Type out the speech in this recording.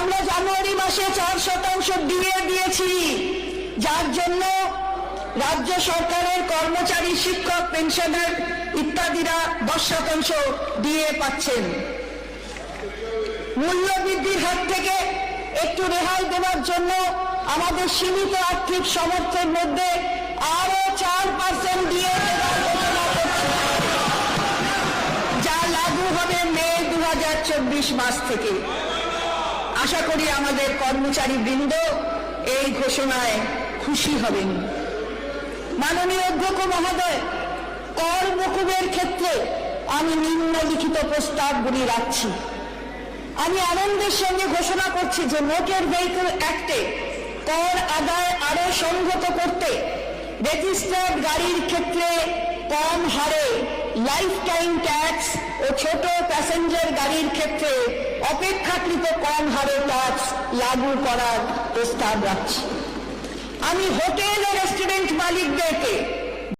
আমরা জানুয়ারি মাসে চার শতাংশ দিয়ে দিয়েছি। যার জন্য রাজ্য সরকারের কর্মচারী, শিক্ষক, পেনশনার ইত্যাদিরা দশ শতাংশ দিয়ে পাচ্ছেন। মূল্য বৃদ্ধির হাত থেকে একটু রেহাই দেওয়ার জন্য আমাদের সীমিত আর্থিক সামর্থ্যের মধ্যে আরও চার পার্সেন্ট দিয়ে যা লাগু হবে মে দু হাজার চব্বিশ মাস থেকে। আশা করি আমাদের কর্মচারী বৃন্দ এই ঘোষণায় খুশি হবেন। মাননীয় অধ্যক্ষ মহোদয়, কর মকুবের ক্ষেত্রে আমি নিম্নলিখিত প্রস্তাবগুলি রাখছি। আমি আনন্দের সঙ্গে ঘোষণা করছি যে মোটর ভেহিকল অ্যাক্টে কর আদায় আরও সংহত করতে রেজিস্টার্ড গাড়ির ক্ষেত্রে কম হারে লাইফ টাইম ট্যাক্স ও ছোট প্যাসেঞ্জার গাড়ির ক্ষেত্রে অপেক্ষাকৃত কম হারে ট্যাক্স লাগু করার প্রস্তাব রাখছি। আমি হোটেল ও রেস্টুরেন্ট